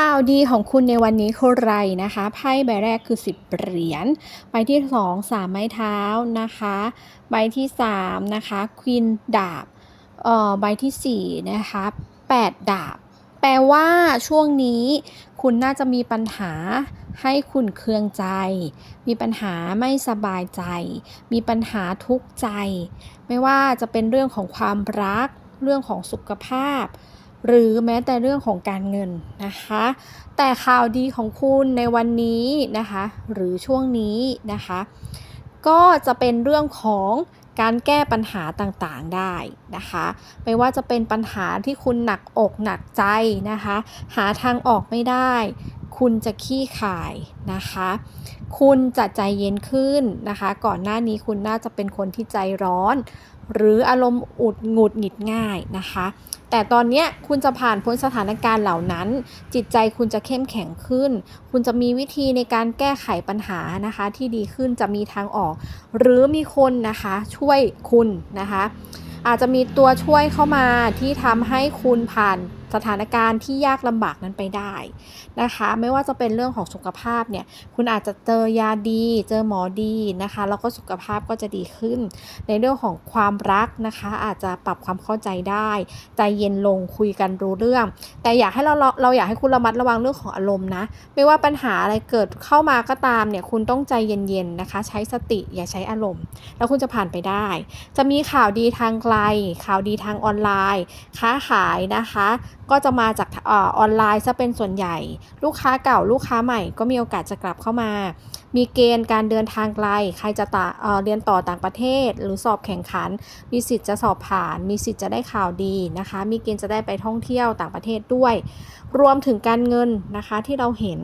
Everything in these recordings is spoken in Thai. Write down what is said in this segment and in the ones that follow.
ข่าวดีของคุณในวันนี้คืออะไรนะคะไพ่ใบแรกคือ 10 เหรียญใบที่ 2 3 ไม้เท้านะคะ ใบที่ 3 นะคะควีนดาบเอ่อใบทีสี่ 4 นะคะ 8 ดาบ แปลว่าช่วงนี้คุณน่าจะมีปัญหาให้คุณเครืองใจ มีปัญหาไม่สบายใจ มีปัญหาทุกข์ใจ ไม่ว่าจะเป็นเรื่องของความรัก เรื่องของสุขภาพ หรือแม้แต่เรื่องของการเงินนะคะ แต่ข่าวดีของคุณในวันนี้นะคะ หรือช่วงนี้นะคะ ก็จะเป็นเรื่องของการแก้ปัญหาต่างๆได้นะคะ ไม่ว่าจะเป็นปัญหาที่คุณหนักอกหนักใจนะคะ หาทางออกไม่ได้ คุณจะขี้ขายนะคะ คุณจะใจเย็นขึ้นนะคะ ก่อนหน้านี้คุณน่าจะเป็นคนที่ใจร้อน หรืออารมณ์อุดหงุดหงิดง่ายนะคะ แต่ตอนนี้คุณจะผ่านพ้นสถานการณ์เหล่านั้น จิตใจคุณจะเข้มแข็งขึ้น คุณจะมีวิธีในการแก้ไขปัญหานะคะ ที่ดีขึ้นจะมีทางออก หรือมีคนนะคะช่วยคุณนะคะ อาจจะมีตัวช่วยเข้ามาที่ทำให้คุณผ่าน สถานการณ์ที่ยากลำบากนั้นไปได้นะคะ ไม่ว่าจะเป็นเรื่องของสุขภาพเนี่ยคุณอาจจะเจอยาดี เจอหมอดีนะคะ แล้วก็สุขภาพก็จะดีขึ้น ในเรื่องของความรักนะคะ อาจจะปรับความเข้าใจได้ ใจเย็นลงคุยกันรู้เรื่อง แต่อยากให้เราเราเราอยากให้คุณระมัดระวังเรื่องของอารมณ์นะไม่ว่าปัญหาอะไรเกิดเข้ามาก็ตามเนี่ยคุณต้องใจเย็นๆนะคะ ใช้สติอย่าใช้อารมณ์ แล้วคุณจะผ่านไปได้ จะมีข่าวดีทางไกล ข่าวดีทางออนไลน์ ค้าขายนะคะก็จะมาจากอออนไลน์ซะเป็นส่วนใหญ่ ลูกค้าเก่าลูกค้าใหม่ก็มีโอกาสจะกลับเข้ามา มีเกณฑ์การเดินทางไกล ใครจะตาเเรียนต่อต่างประเทศ หรือสอบแข่งขัน มีสิทธิ์จะสอบผ่าน มีสิทธิ์จะได้ข่าวดีนะคะ มีเกณฑ์จะได้ไปท่องเที่ยวต่างประเทศด้วย รวมถึงการเงินนะคะที่เราเห็น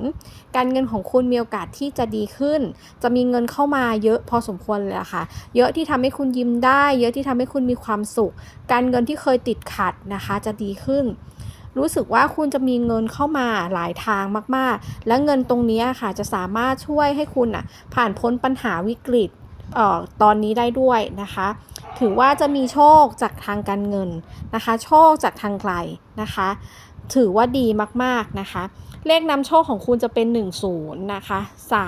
การเงินของคุณมีโอกาสที่จะดีขึ้น จะมีเงินเข้ามาเยอะพอสมควรเลยะค่ะ เยอะที่ทำให้คุณยิ้มได้ เยอะที่ทำให้คุณมีความสุข การเงินที่เคยติดขัดนะคะจะดีขึ้น รู้สึกว่าคุณจะมีเงินเข้ามาหลายทางมากๆ และเงินตรงนี้ค่ะจะสามารถช่วยให้คุณอะผ่านพ้นปัญหาวิกฤตออตอนนี้ได้ด้วยนะคะ ถือว่าจะมีโชคจากทางการเงินนะคะ โชคจากทางไกลนะคะ ถือว่าดีมากๆนะคะ เลขนำโชคของคุณจะเป็น 10 นะคะ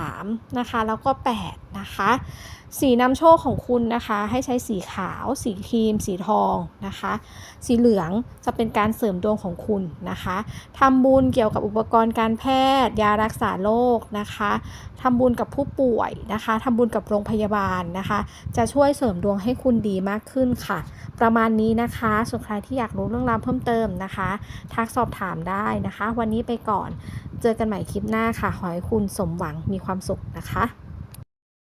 3 นะคะ แล้วก็ 8 นะคะ สีนำโชคของคุณนะคะ ให้ใช้สีขาว สีครีม สีทองนะคะ สีเหลืองจะเป็นการเสริมดวงของคุณนะคะทำบุญเกี่ยวกับอุปกรณ์การแพทย์ ยารักษาโรคนะคะทำบุญกับผู้ป่วยนะคะทำบุญกับโรงพยาบาลนะคะ จะช่วยเสริมดวงให้คุณดีมากขึ้นค่ะ ประมาณนี้นะคะส่วนใครที่อยากรู้เรื่องราวเพิ่มเติมนะคะ ทักสอบถามได้นะคะ วันนี้ไปก่อน เจอกันใหม่คลิปหน้าค่ะ ขอให้คุณสมหวังมีความสุขนะคะ